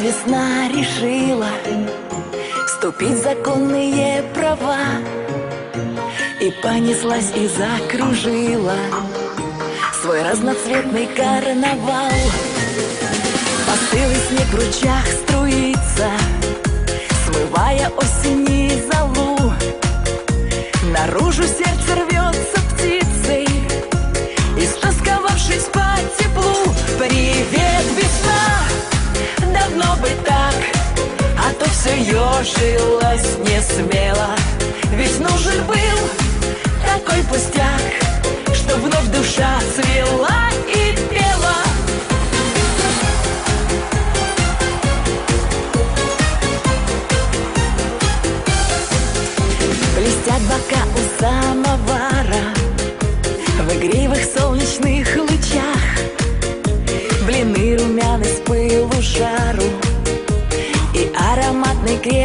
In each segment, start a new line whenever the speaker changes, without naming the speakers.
Весна решила Вступить в законные права И понеслась и закружила Свой разноцветный карнавал. Постылый снег в ручьях струится Смывая осени залу все ежилось не смело. Ведь нужен был такой пустяк Что вновь душа цвела и пела. Блестят бока у самовара В игривых солнечных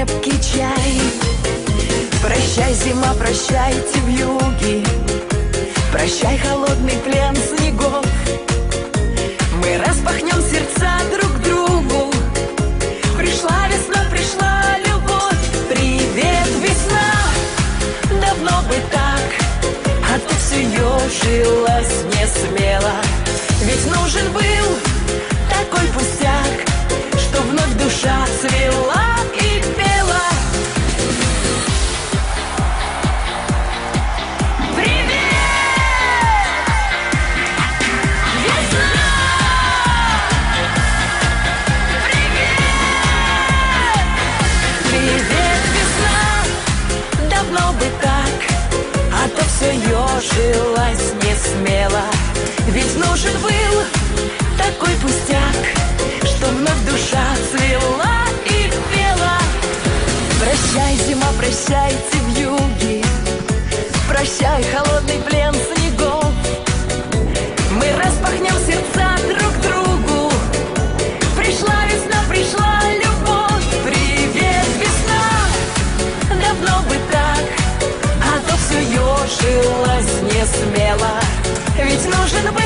крепкий чай. Прощай, зима, прощайте в юге Прощай, холодный плен снегов. Мы распахнем сердца друг другу. Пришла весна, пришла любовь. Привет, весна! Давно бы так, а то все ежила Ведь нужен был такой пустяк, что вновь душа цвела и пела. Прощай, зима, прощайте в юге, прощай, холодный плен снегов. Мы распахнем сердца друг другу. Пришла весна, пришла любовь. Привет, весна! Давно бы так, а то все ешилось не смело. Ведь нужен был